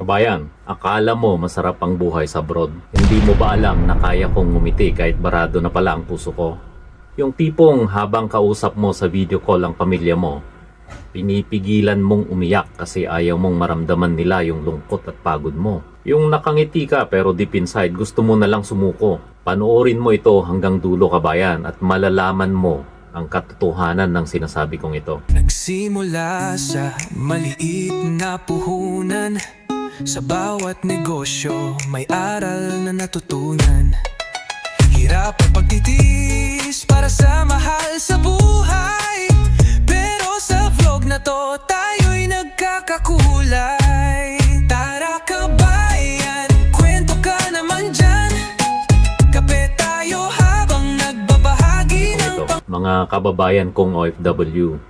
Kabayan, akala mo masarap ang buhay sa abroad. Hindi mo ba alam na kaya kong ngumiti kahit barado na pala ang puso ko? Yung tipong habang kausap mo sa video call ang pamilya mo, pinipigilan mong umiyak kasi ayaw mong maramdaman nila yung lungkot at pagod mo. Yung nakangiti ka pero deep inside gusto mo na lang sumuko. Panoorin mo ito hanggang dulo kabayan at malalaman mo ang katotohanan ng sinasabi kong ito. Nagsimula sa maliit na puhunan Sa bawat negosyo may aral na natutunan. Hirap at pagtitiis para sa mahal sa buhay. Pero sa vlog na to tayo'y nagkakakulay. Tara kabayan, kwento ka naman dyan. Kape tayo habang nagbabahagi ng ito. Mga kababayan kong OFW,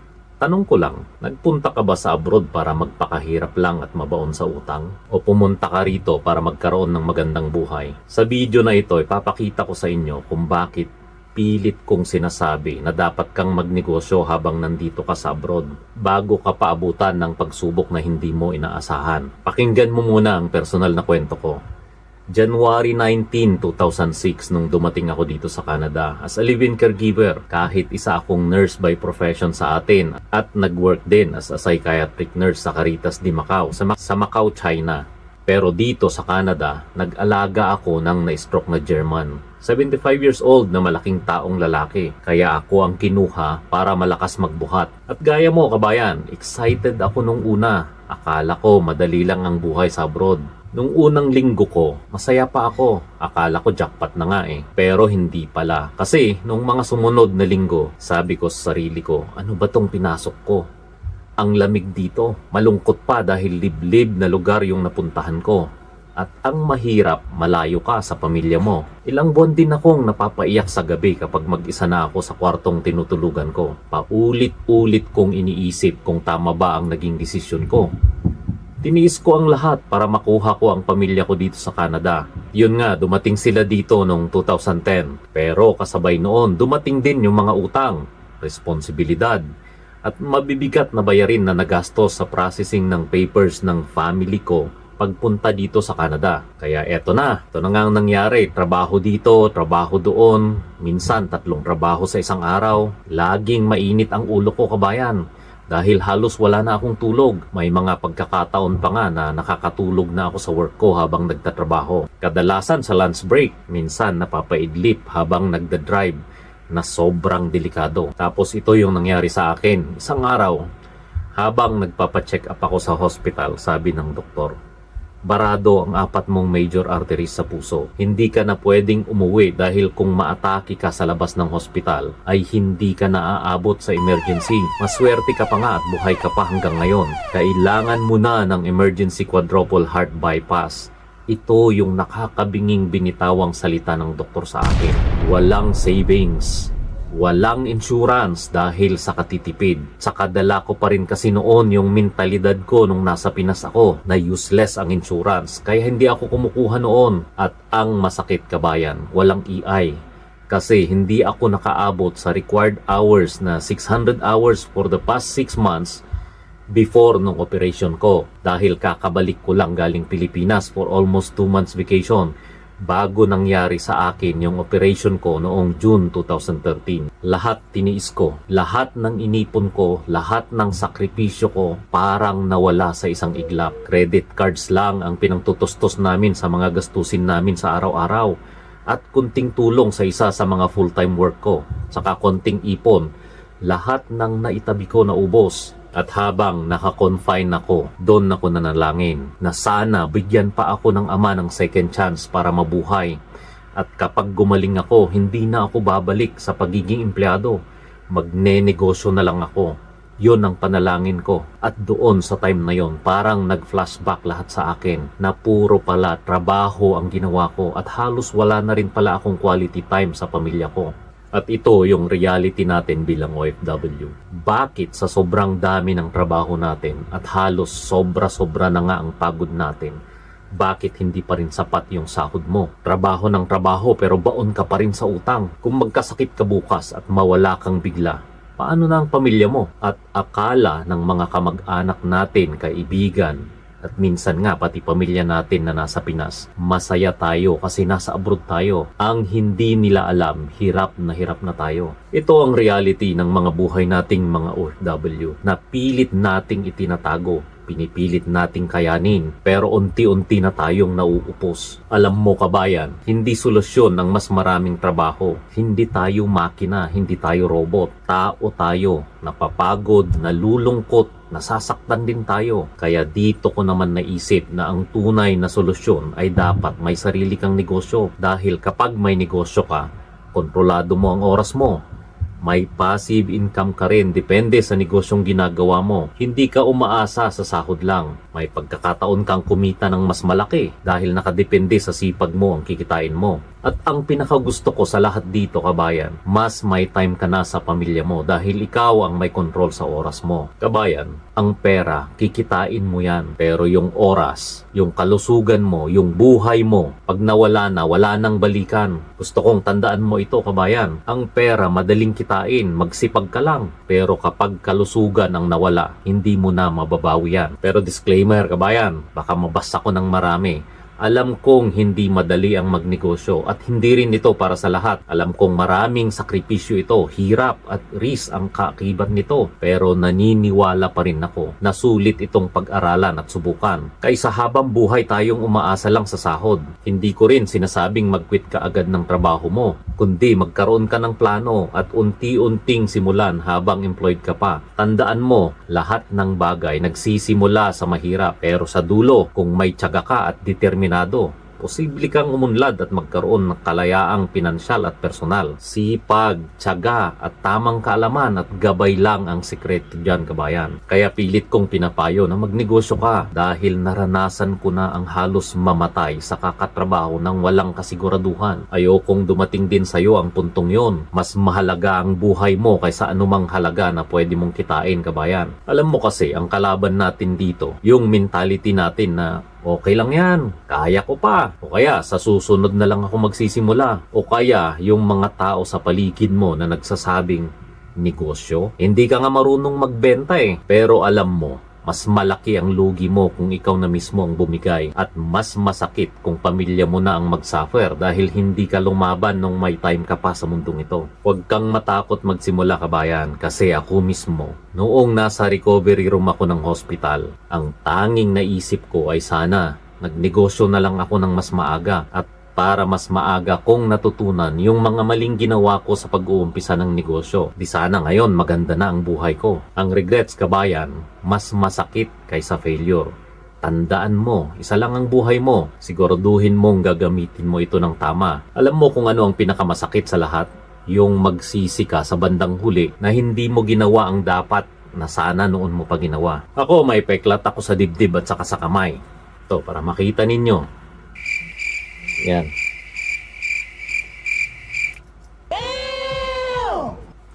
tanong ko lang, nagpunta ka ba sa abroad para magpakahirap lang at mabaon sa utang? O pumunta ka rito para magkaroon ng magandang buhay? Sa video na ito, ipapakita ko sa inyo kung bakit pilit kong sinasabi na dapat kang magnegosyo habang nandito ka sa abroad bago ka paabutan ng pagsubok na hindi mo inaasahan. Pakinggan mo muna ang personal na kwento ko. January 19, 2006 nung dumating ako dito sa Canada as a live-in caregiver kahit isa akong nurse by profession sa atin at nag-work din as a psychiatric nurse sa Caritas de Macau sa, Ma- sa Macau, China. Pero dito sa Canada, nag-alaga ako ng na-stroke na German. 75 years old na malaking taong lalaki. Kaya ako ang kinuha para malakas magbuhat. At gaya mo kabayan, excited ako nung una. Akala ko madali lang ang buhay sa abroad. Nung unang linggo ko, masaya pa ako. Akala ko jackpot na nga eh. Pero hindi pala. Kasi nung mga sumunod na linggo, sabi ko sa sarili ko, ano ba tong pinasok ko? Ang lamig dito. Malungkot pa dahil liblib na lugar yung napuntahan ko. At ang mahirap, malayo ka sa pamilya mo. Ilang buwan din akong napapaiyak sa gabi kapag mag-isa na ako sa kwartong tinutulugan ko. Paulit-ulit kong iniisip kung tama ba ang naging desisyon ko. Tiniis ko ang lahat para makuha ko ang pamilya ko dito sa Canada. Yun nga, dumating sila dito noong 2010. Pero kasabay noon, dumating din yung mga utang, responsibilidad, at mabibigat na bayarin na nagastos sa processing ng papers ng family ko pagpunta dito sa Canada. Kaya eto na, ito na nga ang nangyari. Trabaho dito, trabaho doon, minsan tatlong trabaho sa isang araw. Laging mainit ang ulo ko kabayan. Dahil halos wala na akong tulog. May mga pagkakataon pa nga na nakakatulog na ako sa work ko habang nagtatrabaho. Kadalasan sa lunch break, minsan napapaidlip habang nagda-drive na sobrang delikado. Tapos ito yung nangyari sa akin. Isang araw, habang nagpapacheck up ako sa hospital, sabi ng doktor, barado ang apat mong major arteries sa puso. Hindi ka na pwedeng umuwi dahil kung maatake ka sa labas ng hospital ay hindi ka na aabot sa emergency. Maswerte ka pa nga at buhay ka pa hanggang ngayon. Kailangan mo na ng emergency quadruple heart bypass. Ito yung nakakabinging binitawang salita ng doktor sa akin. Walang savings. Walang insurance dahil sa katitipid. Sa kadala ko pa rin kasi noon yung mentalidad ko nung nasa Pinas ako na useless ang insurance. Kaya hindi ako kumukuha noon. At ang masakit kabayan, walang EI. Kasi hindi ako nakaabot sa required hours na 600 hours for the past 6 months before nung operation ko. Dahil kakabalik ko lang galing Pilipinas for almost 2 months vacation bago nangyari sa akin yung operation ko noong June 2013. Lahat tiniis ko, lahat ng inipon ko, lahat ng sakripisyo ko parang nawala sa isang iglap. Credit cards lang ang pinangtutustos namin sa mga gastusin namin sa araw-araw at kunting tulong sa isa sa mga full-time work ko, saka konting ipon. Lahat ng naitabi ko na ubos at habang naka-confine ako, doon ako nanalangin na sana bigyan pa ako ng ama ng second chance para mabuhay. At kapag gumaling ako, hindi na ako babalik sa pagiging empleyado. Magne-negosyo na lang ako. Yon ang panalangin ko. At doon sa time na yon, parang nag-flashback lahat sa akin na puro pala trabaho ang ginawa ko at halos wala na rin pala akong quality time sa pamilya ko. At ito yung reality natin bilang OFW. Bakit sa sobrang dami ng trabaho natin at halos sobra-sobra na nga ang pagod natin, bakit hindi pa rin sapat yung sahod mo? Trabaho ng trabaho pero baon ka pa rin sa utang. Kung magkasakit ka bukas at mawala kang bigla, paano na ang pamilya mo? At akala ng mga kamag-anak natin, kaibigan, At minsan nga pati pamilya natin na nasa Pinas, masaya tayo kasi nasa abroad tayo. Ang hindi nila alam, hirap na hirap na tayo. Ito ang reality ng mga buhay nating mga OFW na pilit nating itinatago pinipilit nating kayanin pero unti-unti na tayong nauupos. Alam mo kabayan, hindi solusyon ang mas maraming trabaho. Hindi tayo makina, hindi tayo robot. Tao tayo, napapagod, nalulungkot, nasasaktan din tayo. Kaya dito ko naman naisip na ang tunay na solusyon ay dapat may sarili kang negosyo. Dahil kapag may negosyo ka, kontrolado mo ang oras mo, may passive income ka rin depende sa negosyong ginagawa mo. Hindi ka umaasa sa sahod lang. May pagkakataon kang kumita ng mas malaki dahil nakadepende sa sipag mo ang kikitain mo. At ang pinakagusto ko sa lahat dito kabayan, mas may time ka na sa pamilya mo dahil ikaw ang may control sa oras mo. Kabayan, ang pera, kikitain mo yan. Pero yung oras, yung kalusugan mo, yung buhay mo, pag nawala na, wala nang balikan. Gusto kong tandaan mo ito kabayan. Ang pera, madaling kitain, magsipag ka lang. Pero kapag kalusugan ang nawala, hindi mo na mababawi yan. Pero disclaimer kabayan, baka mabasa ko ng marami. Alam kong hindi madali ang magnegosyo at hindi rin ito para sa lahat. Alam kong maraming sakripisyo ito, hirap at risk ang kaakibat nito. Pero naniniwala pa rin ako na sulit itong pag-aralan at subukan. Kaysa habang buhay tayong umaasa lang sa sahod. Hindi ko rin sinasabing mag-quit ka agad ng trabaho mo, kundi magkaroon ka ng plano at unti-unting simulan habang employed ka pa. Tandaan mo, lahat ng bagay nagsisimula sa mahirap pero sa dulo, kung may tiyaga ka at determinado, posible kang umunlad at magkaroon ng kalayaang pinansyal at personal. Sipag, tiyaga at tamang kaalaman at gabay lang ang sikreto dyan kabayan. Kaya pilit kong pinapayo na magnegosyo ka dahil naranasan ko na ang halos mamatay sa kakatrabaho ng walang kasiguraduhan. Ayokong dumating din sa'yo ang puntong yon. Mas mahalaga ang buhay mo kaysa anumang halaga na pwede mong kitain kabayan. Alam mo kasi ang kalaban natin dito, yung mentality natin na Okay lang yan, kaya ko pa. O kaya sa susunod na lang ako magsisimula. O kaya yung mga tao sa paligid mo na nagsasabing negosyo. Hindi ka nga marunong magbenta eh. Pero alam mo, mas malaki ang lugi mo kung ikaw na mismo ang bumigay at mas masakit kung pamilya mo na ang magsuffer dahil hindi ka lumaban nung may time ka pa sa mundong ito. Huwag kang matakot magsimula kabayan kasi ako mismo noong nasa recovery room ako ng hospital, ang tanging naisip ko ay sana nagnegosyo na lang ako ng mas maaga at para mas maaga kong natutunan yung mga maling ginawa ko sa pag-uumpisa ng negosyo. Di sana ngayon maganda na ang buhay ko. Ang regrets kabayan, mas masakit kaysa failure. Tandaan mo, isa lang ang buhay mo. Siguraduhin mong gagamitin mo ito ng tama. Alam mo kung ano ang pinakamasakit sa lahat? Yung magsisi ka sa bandang huli na hindi mo ginawa ang dapat na sana noon mo pa ginawa. Ako may peklat ako sa dibdib at saka sa kamay. Ito para makita ninyo. Yan.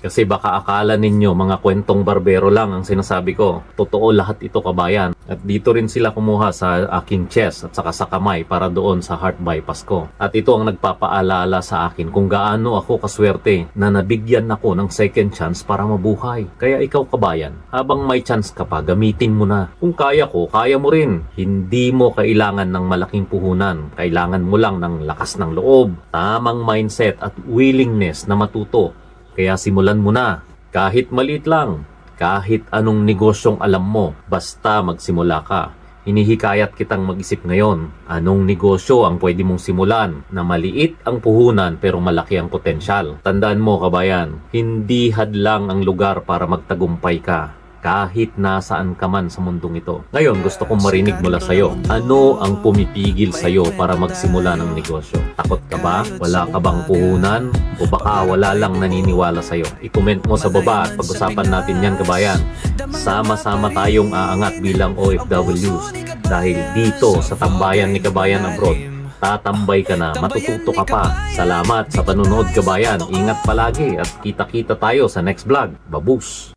Kasi baka akala ninyo mga kwentong barbero lang ang sinasabi ko. Totoo lahat ito kabayan. At dito rin sila kumuha sa aking chest at saka sa kamay para doon sa heart bypass ko. At ito ang nagpapaalala sa akin kung gaano ako kaswerte na nabigyan ako ng second chance para mabuhay. Kaya ikaw kabayan, habang may chance ka pa, gamitin mo na. Kung kaya ko, kaya mo rin. Hindi mo kailangan ng malaking puhunan. Kailangan mo lang ng lakas ng loob, tamang mindset at willingness na matuto. Kaya simulan mo na. Kahit maliit lang. Kahit anong negosyong alam mo. Basta magsimula ka. Hinihikayat kitang mag-isip ngayon. Anong negosyo ang pwede mong simulan na maliit ang puhunan pero malaki ang potensyal? Tandaan mo kabayan, hindi hadlang ang lugar para magtagumpay ka kahit nasaan ka man sa mundong ito. Ngayon, gusto kong marinig mula sa'yo. Ano ang pumipigil sa'yo para magsimula ng negosyo? Takot ka ba? Wala ka bang puhunan? O baka wala lang naniniwala sa'yo? I-comment mo sa baba at pag-usapan natin yan, kabayan. Sama-sama tayong aangat bilang OFWs dahil dito sa tambayan ni Kabayan Abroad, tatambay ka na, matututo ka pa. Salamat sa panonood kabayan. Ingat palagi at kita-kita tayo sa next vlog. Babus!